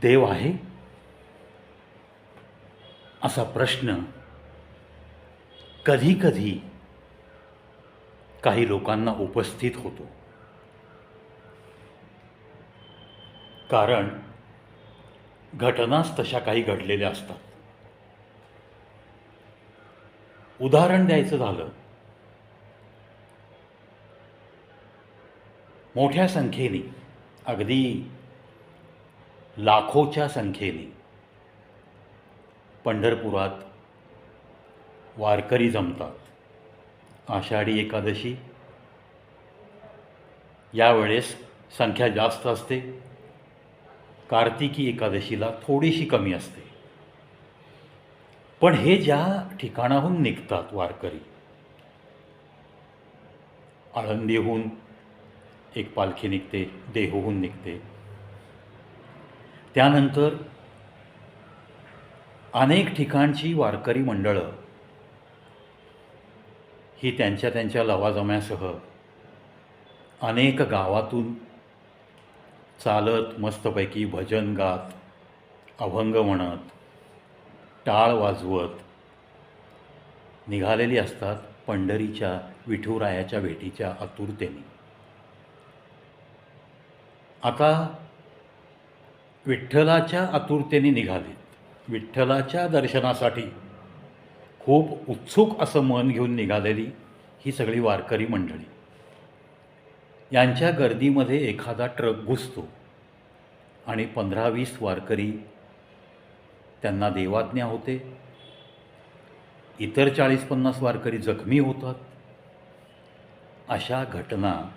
देव आहे? असा प्रश्न कधीकधी काही लोकांना उपस्थित होतो. कारण घटनाच तशा काही घडलेल्या असतात. उदाहरण द्यायचं झालं. मोठ्या संख्येने अगदी लाखोच्या संख्येने. पंढरपुरात वारकरी जमतात. आषाढी एकादशी. यावेळेस संख्या जास्त असते. कार्तिकी एकादशीला थोडीशी कमी असते. पण हे ज्या ठिकाणाहून निघतात वारकरी आळंदीहून एक पालखी निघते देहूहून निघते त्यानंतर अनेक ठिकाणची वारकरी मंडळं ही त्यांच्या त्यांच्या लवाजम्यासह अनेक गावातून चालत मस्तपैकी भजन गात अभंग म्हणत टाळ वाजवत निघालेली असतात पंढरीच्या विठुरायाच्या भेटीच्या आतुरतेने. आता विठ्ठलाच्या आतुरतेने निघालीत. विठ्ठलाच्या दर्शनासाठी खूप उत्सुक असं मन घेऊन निघालेली ही सगळी वारकरी मंडळी. यांच्या गर्दीमध्ये एखादा ट्रक घुसतो आणि पंधरा वीस वारकरी त्यांना देवाज्ञा होते. इतर चाळीस पन्नास वारकरी जखमी होतात. अशा घटना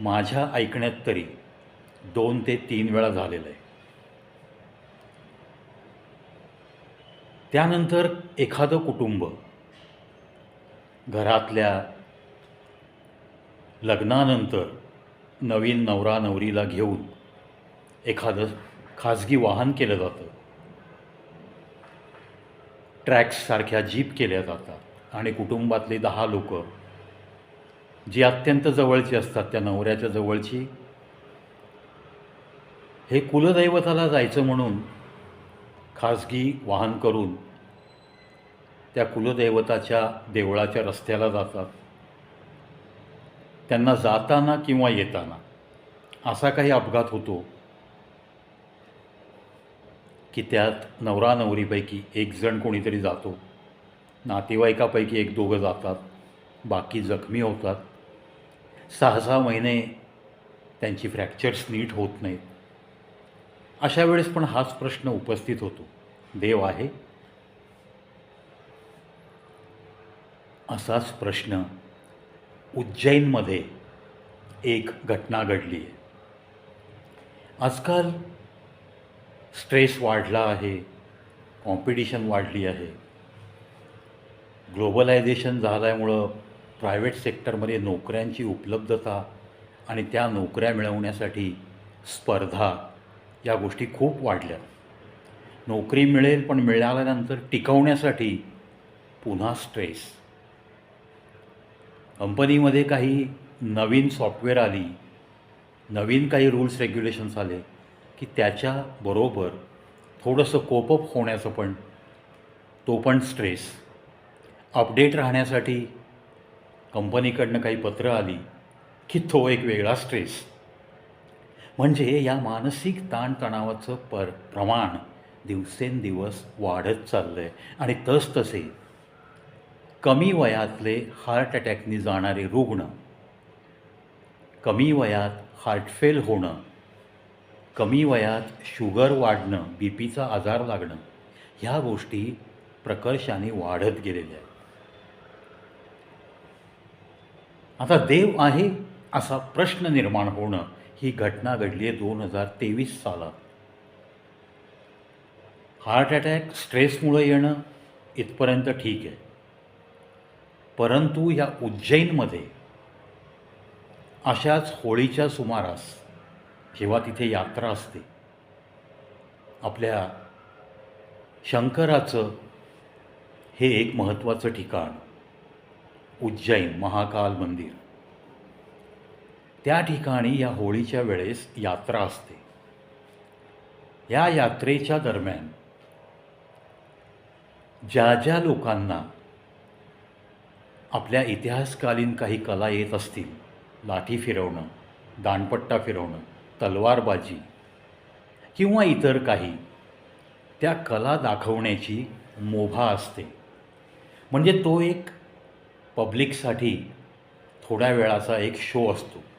माझ्या ऐकण्यात तरी दोन ते तीन वेळा झालेलं आहे. त्यानंतर एखादं कुटुंब घरातल्या लग्नानंतर नवीन नवरा नवरीला घेऊन एखादं खाजगी वाहन केलं जातं. ट्रॅक्ससारख्या जीप केल्या जातात आणि कुटुंबातले दहा लोक जी अत्यंत जवळची असतात त्या नवऱ्याच्या जवळची हे कुलदैवताला जायचं म्हणून खाजगी वाहन करून त्या कुलदैवताच्या देवळाच्या रस्त्याला जातात. त्यांना जाताना किंवा येताना असा काही अपघात होतो की त्यात नवरा नवरीपैकी एक जण कोणीतरी जातो. नातेवाईकापैकी एक दोघं जातात. बाकी जखमी होतात. सहा सहा महिने त्यांची फ्रॅक्चर्स नीट होत नाहीत. अशा वेळेस पण हाच प्रश्न उपस्थित होतो. देव आहे. असाच प्रश्न उज्जैनमध्ये एक घटना घडली आहे. आजकाल स्ट्रेस वाढला आहे कॉम्पिटिशन वाढली आहे. ग्लोबलायझेशन झाल्यामुळं प्रायव्हेट सेक्टरमध्ये नोकऱ्यांची उपलब्धता आणि त्या नोकऱ्या मिळवण्यासाठी स्पर्धा या गोष्टी खूप वाढल्या. नोकरी मिळेल पण मिळाल्यानंतर टिकवण्यासाठी पुन्हा स्ट्रेस कंपनीमध्ये काही नवीन सॉफ्टवेअर आली नवीन काही रूल्स रेग्युलेशन्स आले की त्याच्याबरोबर थोडंसं कोपअप होण्याचं पण तो पण स्ट्रेस अपडेट राहण्यासाठी कंपनीकडनं काही पत्रं आली की तो एक वेगळा स्ट्रेस म्हणजे या मानसिक ताणतणावाचं पर प्रमाण दिवसेंदिवस वाढत चाललं आहे आणि तसतसे कमी वयातले हार्ट अटॅकनी जाणारे रुग्ण कमी वयात हार्टफेल होणं कमी वयात शुगर वाढणं बी पीचा आजार लागणं ह्या गोष्टी प्रकर्षाने वाढत गेलेल्या आहेत. आता देव आहे असा प्रश्न निर्माण होणं ही घटना घडली आहे दोन हजार तेवीस सालात. हार्ट अटॅक स्ट्रेसमुळं येणं इथपर्यंत ठीक आहे. परंतु या उज्जैनमध्ये अशाच होळीच्या सुमारास जेव्हा तिथे यात्रा असते आपल्या शंकराचं हे एक महत्त्वाचं ठिकाण उज्जैन महाकाल मंदिर. त्या ठिकाणी या होळीच्या वेळेस यात्रा असते. या यात्रेच्या दरम्यान ज्या ज्या लोकांना आपल्या इतिहासकालीन काही कला येत असतील लाठी फिरवणं दांडपट्टा फिरवणं तलवारबाजी किंवा इतर काही त्या कला दाखवण्याची मोभा असते. म्हणजे तो एक पब्लिकसाठी थोड्या वेळाचा एक शो असतो.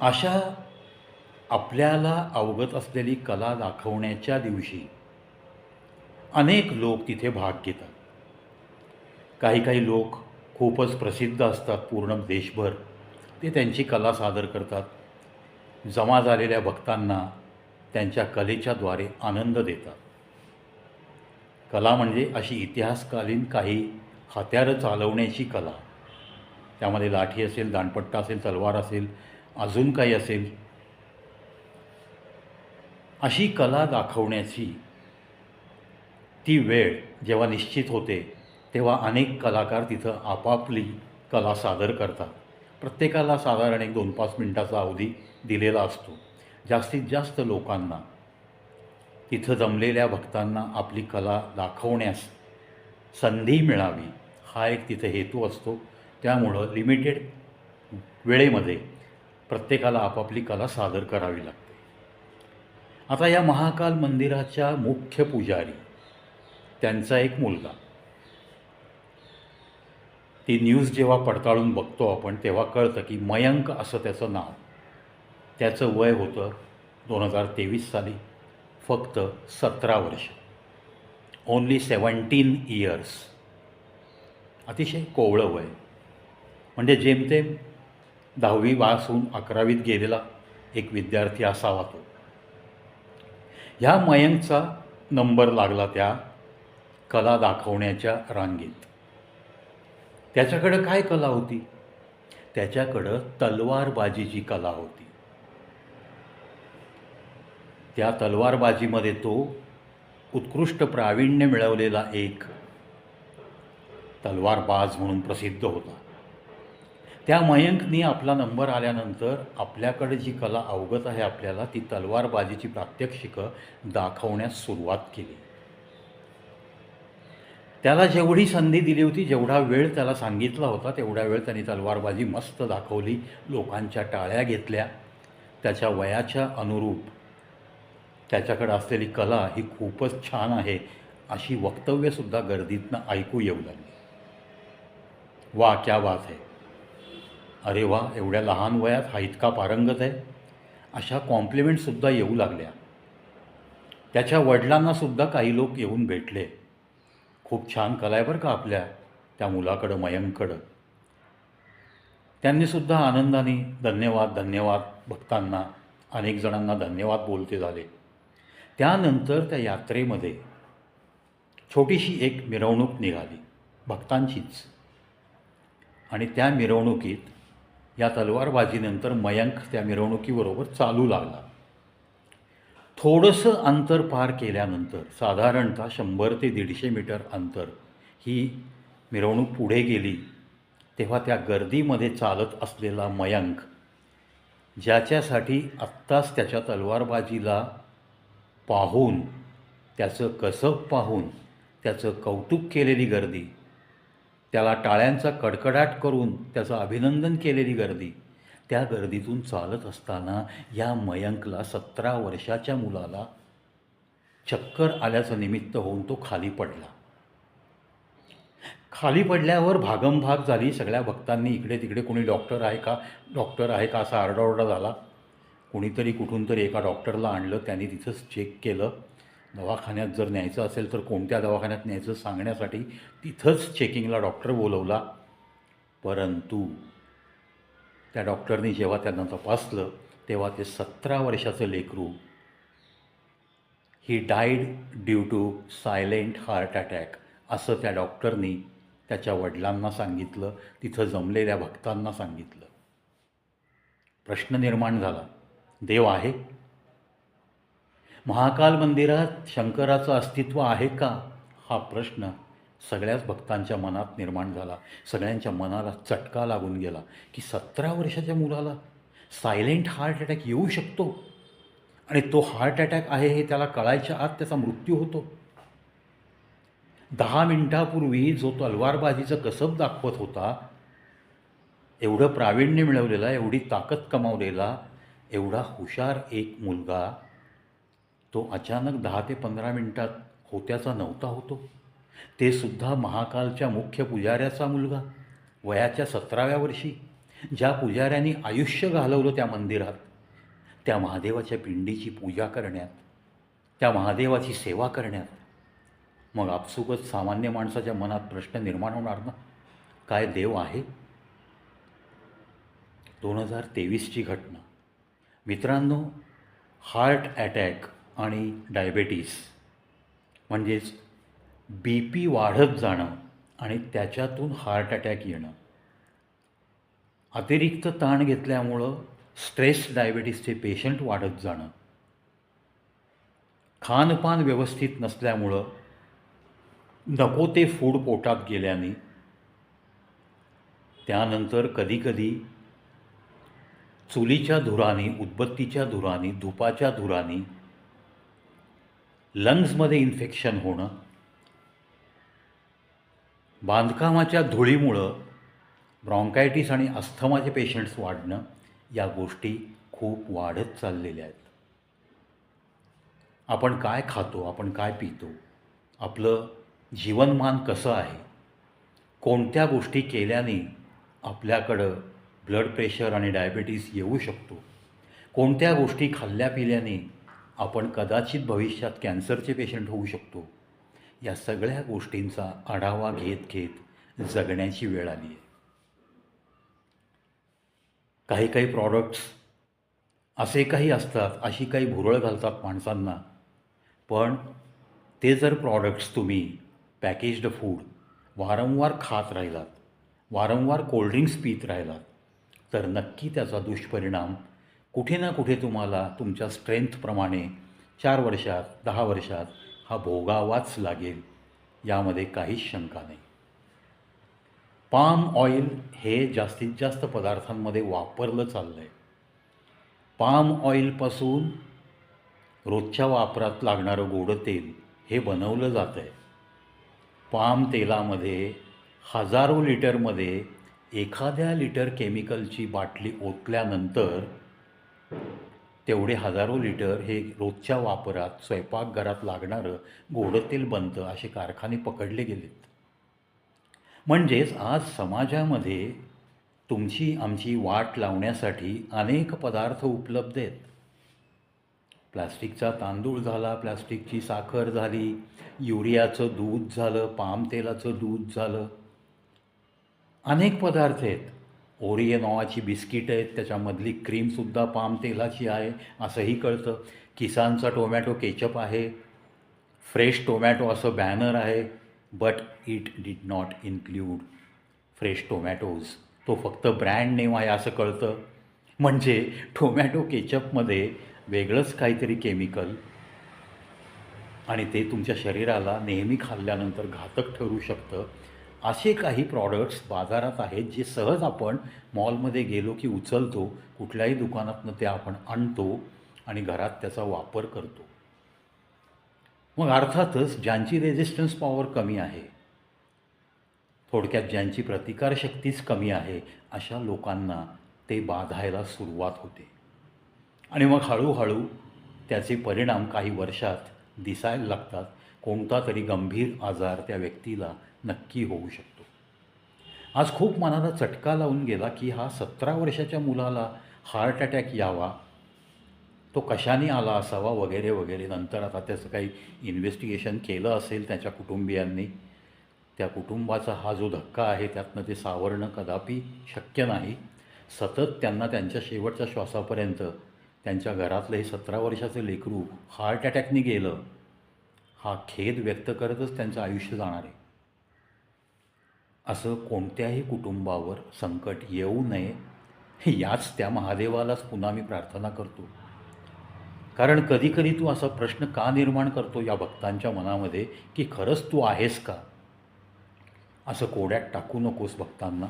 अशा आपल्याला अवगत असलेली कला दाखवण्याच्या दिवशी अनेक लोक तिथे भाग घेतात. काही काही लोक खूपच प्रसिद्ध असतात पूर्ण देशभर. ते त्यांची कला सादर करतात. जमा झालेल्या भक्तांना त्यांच्या कलेच्याद्वारे आनंद देतात. कला म्हणजे अशी इतिहासकालीन काही हत्यारं चालवण्याची कला. त्यामध्ये लाठी असेल दांडपट्टा असेल तलवार असेल अजून काही असेल? अशी कला दाखवण्याची ती वेळ जेव्हा निश्चित होते तेव्हा अनेक कलाकार तिथं आपापली कला सादर करतात. प्रत्येकाला साधारण एक दोन पाच मिनटाचा अवधी दिलेला असतो. जास्तीत जास्त लोकांना तिथं जमलेल्या भक्तांना आपली कला दाखवण्यास संधी मिळावी हा एक तिथं हेतू असतो. त्यामुळं लिमिटेड वेळेमध्ये प्रत्येकाला आपापली कला सादर करावी लागते. आता या महाकाल मंदिराच्या मुख्य पुजारी त्यांचा एक मुलगा. ती न्यूज जेव्हा पडताळून बघतो आपण तेव्हा कळतं की मयंक असं त्याचं नाव. त्याचं वय होतं दोन हजार तेवीस साली फक्त सतरा वर्ष. ओन्ली सेवन्टीन इयर्स अतिशय कोवळं वय. म्हणजे जेमतेम दहावी पासून अकरावीत गेलेला एक विद्यार्थी असावा तो. ह्या मयंकचा नंबर लागला त्या कला दाखवण्याच्या रांगेत. त्याच्याकडं काय कला होती? त्याच्याकडं तलवारबाजीची कला होती. त्या तलवारबाजीमध्ये तो उत्कृष्ट प्रावीण्य मिळवलेला एक तलवारबाज म्हणून प्रसिद्ध होता. त्या मयंकनी आपला नंबर आल्यानंतर आपल्याकडे जी कला अवगत आहे आपल्याला ती तलवारबाजीची प्रात्यक्षिकं दाखवण्यास सुरुवात केली. त्याला जेवढी संधी दिली होती जेवढा वेळ त्याला सांगितला होता तेवढा वेळ त्यांनी तलवारबाजी मस्त दाखवली लोकांच्या टाळ्या घेतल्या. त्याच्या वयाच्या अनुरूप त्याच्याकडे असलेली कला ही खूपच छान आहे अशी वक्तव्यसुद्धा गर्दीतनं ऐकू येऊ लागली. वा क्या बात आहे अरे वा एवढ्या लहान वयात हा इतका पारंगत आहे. अशा कॉम्प्लिमेंटसुद्धा येऊ लागल्या. त्याच्या वडिलांनासुद्धा काही लोक येऊन भेटले. खूप छान कला आहे बरं का आपल्या त्या मुलाकडं मयंकडं त्यांनीसुद्धा आनंदाने धन्यवाद धन्यवाद भक्तांना अनेक जणांना धन्यवाद बोलते झाले. त्यानंतर त्या यात्रेमध्ये छोटीशी एक मिरवणूक निघाली भक्तांचीच. आणि त्या मिरवणुकीत या तलवारबाजीनंतर मयंक त्या मिरवणुकीबरोबर चालू लागला. थोडंसं अंतर पार केल्यानंतर साधारणतः शंभर ते दीडशे मीटर अंतर ही मिरवणूक पुढे गेली तेव्हा त्या गर्दीमध्ये चालत असलेला मयंक ज्याच्यासाठी आत्ताच त्याच्या तलवारबाजीला पाहून त्याचं कसब पाहून त्याचं कौतुक केलेली गर्दी त्याला टाळ्यांचा कडकडाट करून त्याचं अभिनंदन केलेली गर्दी. त्या गर्दीतून चालत असताना या मयंकला सतरा वर्षाच्या मुलाला चक्कर आल्याचं निमित्त होऊन तो खाली पडला. खाली पडल्यावर भागमभाग झाली. सगळ्या भक्तांनी इकडे तिकडे कोणी डॉक्टर आहे का? डॉक्टर आहे का? असा आरडाओरडा झाला. कुणीतरी कुठून तरी एका डॉक्टरला आणलं. त्यांनी तिथंच चेक केलं. दवाखान्यात जर न्यायचं असेल तर कोणत्या दवाखान्यात न्यायचं सांगण्यासाठी तिथंच चेकिंगला डॉक्टर बोलवला. परंतु त्या डॉक्टरनी जेव्हा त्यांना तपासलं तेव्हा ते सतरा वर्षाचं लेकरू ही died due to silent heart attack असं त्या डॉक्टरनी त्याच्या वडिलांना सांगितलं तिथं जमलेल्या भक्तांना सांगितलं. प्रश्न निर्माण झाला. देव आहे. महाकाल मंदिरात शंकराचं अस्तित्व आहे का? हा प्रश्न सगळ्याच भक्तांच्या मनात निर्माण झाला. सगळ्यांच्या मनाला चटका लागून गेला की सतरा वर्षाच्या मुलाला सायलेंट हार्ट अटॅक येऊ शकतो? आणि तो हार्ट अटॅक आहे हे त्याला कळायच्या आत त्याचा मृत्यू होतो. दहा मिनिटापूर्वी जो तलवारबाजीचं कसब दाखवत होता एवढं प्रावीण्य मिळवलेला एवढी ताकद कमावलेला एवढा हुशार एक मुलगा तो अचानक दहा ते पंधरा मिनिटात होत्याचा नव्हता होतो. ते सुद्धा महाकालच्या मुख्य पुजाऱ्याचा मुलगा वयाच्या सतराव्या वर्षी ज्या पुजाऱ्यांनी आयुष्य घालवलं त्या मंदिरात त्या महादेवाच्या पिंडीची पूजा करण्यात त्या महादेवाची सेवा करण्यात. मग आपसुकच सामान्य माणसाच्या मनात प्रश्न निर्माण होणार ना? काय देव आहे? दोन हजार तेवीसची घटना. मित्रांनो हार्ट अटॅक आणि डायबेटीस म्हणजेच बी पी वाढत जाणं आणि त्याच्यातून हार्ट अटॅक येणं. अतिरिक्त ताण घेतल्यामुळं स्ट्रेस डायबेटीसचे पेशंट वाढत जाणं. खानपान व्यवस्थित नसल्यामुळं नको ते फूड पोटात गेल्याने. त्यानंतर कधीकधी चुलीच्या धुराने उदबत्तीच्या धुराने धुपाच्या धुराने लंग्समध्ये इन्फेक्शन होणं बांधकामाच्या धुळीमुळं ब्रॉन्कायटिस आणि अस्थमाचे पेशंट्स वाढणं या गोष्टी खूप वाढत चाललेल्या आहेत. आपण काय खातो आपण काय पितो आपलं जीवनमान कसं आहे कोणत्या गोष्टी केल्याने आपल्याकडं ब्लड प्रेशर आणि डायबेटीस येऊ शकतो कोणत्या गोष्टी खाल्ल्या पिल्याने आपण कदाचित भविष्यात कॅन्सरचे पेशंट होऊ शकतो. या सगळ्या गोष्टींचा आढावा घेत घेत जगण्याची वेळ आली आहे. काही काही प्रॉडक्ट्स असे काही असतात अशी काही भुरळ घालतात माणसांना. पण ते जर प्रॉडक्ट्स तुम्ही पॅकेज्ड फूड वारंवार खात राहिलात वारंवार कोल्ड्रिंक्स पित राहिलात तर नक्की त्याचा दुष्परिणाम कुठे ना कुठे तुम्हाला तुमच्या स्ट्रेंथप्रमाणे चार वर्षात दहा वर्षात हा भोगावाच लागेल यामध्ये काहीच शंका नाही. पाम ऑइल हे जास्तीत जास्त पदार्थांमध्ये वापरलं चाललं आहे पाम ऑइलपासून रोजच्या वापरात लागणारं गोडं तेल हे बनवलं जातं आहे पाम तेलामध्ये हजारो लिटरमध्ये एखाद्या लिटर केमिकलची बाटली ओतल्यानंतर तेवढे हजारो लिटर हे रोजच्या वापरात स्वयंपाकघरात लागणारं गोडं तेल बनतं असे कारखाने पकडले गेलेत. म्हणजेच आज समाजामध्ये तुमची आमची वाट लावण्यासाठी अनेक पदार्थ उपलब्ध आहेत. प्लास्टिकचा तांदूळ झाला प्लास्टिकची साखर झाली युरियाचं दूध झालं पाम तेलाचं दूध झालं. अनेक पदार्थ आहेत. ओरिये नावाची बिस्किट आहेत त्याच्यामधली क्रीमसुद्धा पाम तेलाची आहे असंही कळतं. किसानचा टोमॅटो केचप आहे. फ्रेश टोमॅटो असं बॅनर आहे but it did not include fresh tomatoes तो फक्त ब्रँड नेम आहे असं कळतं. म्हणजे टोमॅटो केचपमध्ये वेगळंच काहीतरी केमिकल आणि ते तुमच्या शरीराला नेहमी खाल्ल्यानंतर घातक ठरू शकतं. असे काही प्रॉडक्ट्स बाजारात आहेत जे सहज आपण मॉलमध्ये गेलो की उचलतो कुठल्याही दुकानातनं ते आपण आणतो आणि घरात त्याचा वापर करतो. मग अर्थातच ज्यांची रेझिस्टन्स पॉवर कमी आहे थोडक्यात ज्यांची प्रतिकारशक्तीच कमी आहे अशा लोकांना ते बाधायला सुरुवात होते. आणि मग हळूहळू त्याचे परिणाम काही वर्षात दिसायला लागतात. कोणता तरी गंभीर आजार त्या व्यक्तीला नक्की होऊ शकतो. आज खूप मनाला चटका लावून गेला की हा सतरा वर्षाच्या मुलाला हार्ट अटॅक यावा तो कशाने आला असावा वगैरे वगैरे. नंतर आता त्याचं काही इन्व्हेस्टिगेशन केलं असेल त्याच्या कुटुंबियांनी. त्या कुटुंबाचा हा जो धक्का आहे त्यातनं ते सावरणं कदापि शक्य नाही. सतत त्यांना त्यांच्या शेवटच्या श्वासापर्यंत त्यांच्या घरातलं हे सतरा वर्षाचं लेकरू हार्ट अटॅकने गेलं. हा खेद व्यक्त करतच त्यांचं आयुष्य जाणार आहे. असं कोणत्याही कुटुंबावर संकट येऊ नये याच त्या महादेवालाच पुन्हा मी प्रार्थना करतो. कारण कधीकधी तू असा प्रश्न का निर्माण करतो या भक्तांच्या मनामध्ये की खरंच तू आहेस का? असं कोड्यात टाकू नकोस भक्तांना.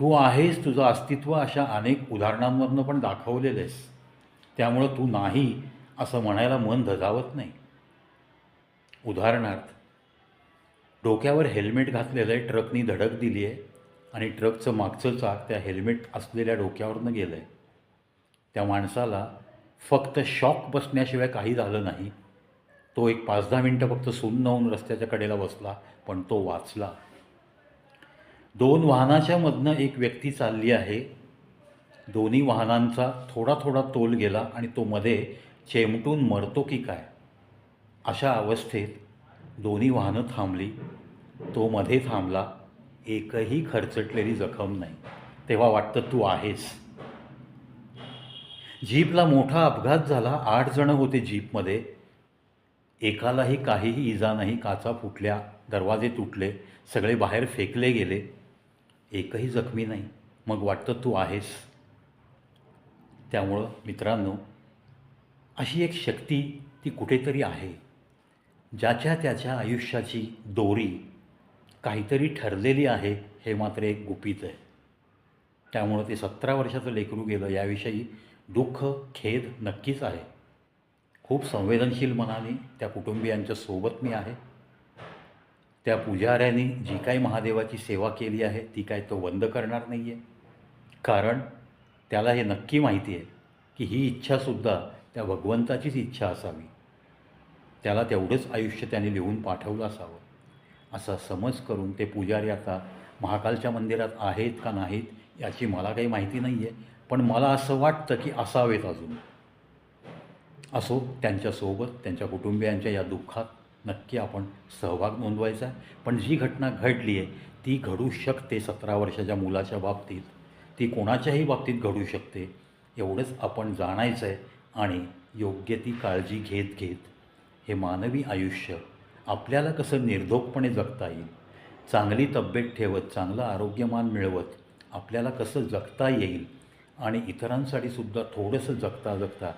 तू आहेस तुझं अस्तित्व अशा अनेक उदाहरणांवरनं पण दाखवलेलं आहेस. त्यामुळं तू नाही असं म्हणायला मन धजावत नाही. उदाहरणार्थ डोक्यावर हेल्मेट घातलेलं आहे ट्रकनी धडक दिली आहे आणि ट्रकचं मागचं चाक त्या हेल्मेट असलेल्या डोक्यावरनं गेलं आहे त्या माणसाला फक्त शॉक बसण्याशिवाय काही झालं नाही. तो एक पाच दहा मिनटं फक्त सुन्न होऊन रस्त्याच्या कडेला बसला पण तो वाचला. दोन वाहनाच्या मधनं एक व्यक्ती चालली आहे. दोन्ही वाहनांचा थोडा थोडा तोल गेला आणि तो मध्ये चेमटून मरतो की काय? अशा अवस्थेत दोन्ही वाहनं थांबली. तो मध्ये थांबला. एकही खरचटलेली जखम नाही. तेव्हा वाटतं तू आहेस. जीपला मोठा अपघात झाला. आठ जणं होते जीपमध्ये. एकालाही काहीही इजा नाही. काचा फुटल्या. दरवाजे तुटले. सगळे बाहेर फेकले गेले. एकही जखमी नाही. मग वाटतं तू आहेस. त्यामुळं मित्रांनो अशी एक शक्ती ती कुठेतरी आहे. ज्याच्या त्याच्या आयुष्याची दोरी काहीतरी ठरलेली आहे हे मात्र एक गुपित आहे. त्यामुळं ते सतरा वर्षाचं लेकरू गेलं याविषयी दुःख खेद नक्कीच आहे. खूप संवेदनशील मनाने त्या कुटुंबियांच्या सोबत मी आहे. त्या पुजाऱ्यांनी जी काही महादेवाची सेवा केली आहे ती काय तो बंद करणार नाही आहे कारण त्याला हे नक्की माहिती आहे की ही इच्छासुद्धा त्या भगवंताचीच इच्छा असावी. त्याला तेवढंच आयुष्य त्याने लिहून पाठवलं असावं. असा समज करून ते पुजारी आता महाकालच्या मंदिरात आहेत का नाहीत याची मला काही माहिती नाही आहे पण मला असं वाटतं की असावेत अजून. असो त्यांच्यासोबत त्यांच्या कुटुंबियांच्या या दुःखात नक्की आपण सहभाग नोंदवायचा आहे. पण जी घटना घडली आहे ती घडू शकते सतरा वर्षाच्या मुलाच्या बाबतीत. ती कोणाच्याही बाबतीत घडू शकते एवढंच आपण जाणायचं आहे आणि योग्य ती काळजी घेत घेत हे मानवी आयुष्य आपल्याला कसं निर्धोकपणे जगता येईल? चांगली तब्येत ठेवत चांगलं आरोग्यमान मिळवत आपल्याला कसं जगता येईल? आणि इतरांसाठी सुद्धा थोडंसं जगता जगता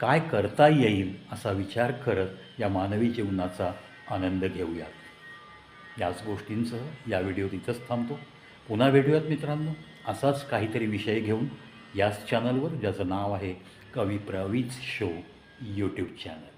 काय करता येईल असा विचार करत या मानवी जीवनाचा आनंद घेऊयात. याच गोष्टींसह या व्हिडिओ तिथंच थांबतो. पुन्हा भेटूयात मित्रांनो. असाच काहीतरी विषय घेऊन याच चॅनलवर ज्याचं नाव आहे कवी प्रवीज शो यूट्यूब चॅनल